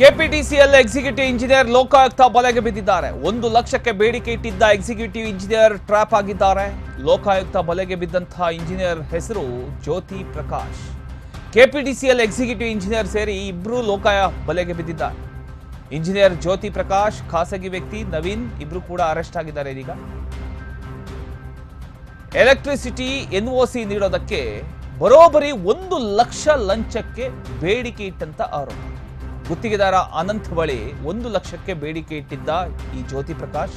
KPTCL executive engineer Lokayukta ಬಲೆಗೆ ಬಿದ್ದಿದ್ದಾರೆ. ಒಂದು ಲಕ್ಷಕ್ಕೆ ಬೇಡಿಕೆ ಇಟ್ಟಿದ್ದ ಎಕ್ಸಿಕ್ಯೂಟಿವ್ ಇಂಜಿನಿಯರ್ ಟ್ರ್ಯಾಪ್ ಆಗಿದ್ದಾರೆ. ಲೋಕಾಯುಕ್ತ ಬಲೆಗೆ ಬಿದ್ದಂತಹ ಇಂಜಿನಿಯರ್ ಹೆಸರು Jyoti Prakash. KPTCL executive engineer ಸೇರಿ ಇಬ್ರು ಲೋಕಾಯ ಬಲೆಗೆ ಬಿದ್ದಿದ್ದಾರೆ. ಇಂಜಿನಿಯರ್ ಜ್ಯೋತಿ ಪ್ರಕಾಶ್, ಖಾಸಗಿ ವ್ಯಕ್ತಿ ನವೀನ್, ಇಬ್ರು ಕೂಡ ಅರೆಸ್ಟ್ ಆಗಿದ್ದಾರೆ ಇದೀಗ. ಎಲೆಕ್ಟ್ರಿಸಿಟಿ ಎನ್ಒಸಿ ನೀಡೋದಕ್ಕೆ ಬರೋಬರಿ ಒಂದು ಲಕ್ಷ ಲಂಚಕ್ಕೆ ಬೇಡಿಕೆ ಇಟ್ಟಂತ ಆರೋಪ. ಗುತ್ತಿಗೆದಾರ ಅನಂತ್ ಬಳಿ ಒಂದು ಲಕ್ಷಕ್ಕೆ ಬೇಡಿಕೆ ಇಟ್ಟಿದ್ದ ಈ ಜ್ಯೋತಿ ಪ್ರಕಾಶ್.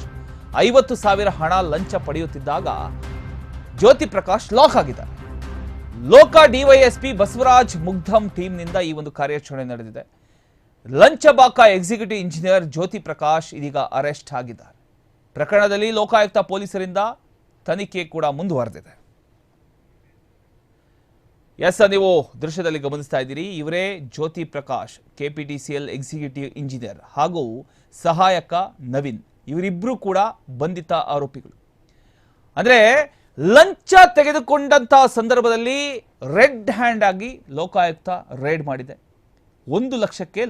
ಐವತ್ತು ಸಾವಿರ ಹಣ ಲಂಚ ಪಡೆಯುತ್ತಿದ್ದಾಗ ಜ್ಯೋತಿ ಪ್ರಕಾಶ್ ಲಾಕ್ ಆಗಿದ್ದಾರೆ. ಲೋಕ ಡಿವೈಎಸ್ಪಿ ಬಸವರಾಜ್ ಮುಗ್ಧಂ ಟೀಮ್ನಿಂದ ಈ ಒಂದು ಕಾರ್ಯಾಚರಣೆ ನಡೆದಿದೆ. ಲಂಚಬಾಕ ಎಕ್ಸಿಕ್ಯೂಟಿವ್ ಇಂಜಿನಿಯರ್ ಜ್ಯೋತಿ ಪ್ರಕಾಶ್ ಇದೀಗ ಅರೆಸ್ಟ್ ಆಗಿದ್ದಾರೆ. ಪ್ರಕರಣದಲ್ಲಿ ಲೋಕಾಯುಕ್ತ ಪೊಲೀಸರಿಂದ ತನಿಖೆ ಕೂಡ ಮುಂದುವರೆದಿದೆ. ಎಸ್ ನೀವು ದೃಶ್ಯದಲ್ಲಿ ಗಮನಿಸ್ತಾ ಇದ್ದೀರಿ. ಇವರೇ Jyoti Prakash, KPTCL executive engineer ಹಾಗೂ ಸಹಾಯಕ ನವೀನ್. ಇವರಿಬ್ಬರು ಕೂಡ ಬಂಧಿತ ಆರೋಪಿಗಳು. ಅಂದ್ರೆ ಲಂಚ ತೆಗೆದುಕೊಂಡಂತಹ ಸಂದರ್ಭದಲ್ಲಿ ರೆಡ್ ಹ್ಯಾಂಡ್ ಆಗಿ ಲೋಕಾಯುಕ್ತ ರೇಡ್ ಮಾಡಿದೆ. ಒಂದು ಲಕ್ಷಕ್ಕೆ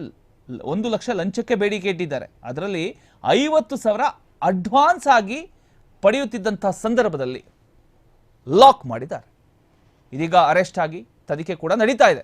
ಒಂದು ಲಕ್ಷ ಲಂಚಕ್ಕೆ ಬೇಡಿಕೆ ಇಟ್ಟಿದ್ದಾರೆ. ಅದರಲ್ಲಿ ಐವತ್ತು ಸಾವಿರ ಅಡ್ವಾನ್ಸ್ ಆಗಿ ಪಡೆಯುತ್ತಿದ್ದಂಥ ಸಂದರ್ಭದಲ್ಲಿ ಲಾಕ್ ಮಾಡಿದ್ದಾರೆ. ಇದೀಗ ಅರೆಸ್ಟ್ ಆಗಿ ತನಿಖೆ ಕೂಡ ನಡೀತಾ ಇದೆ.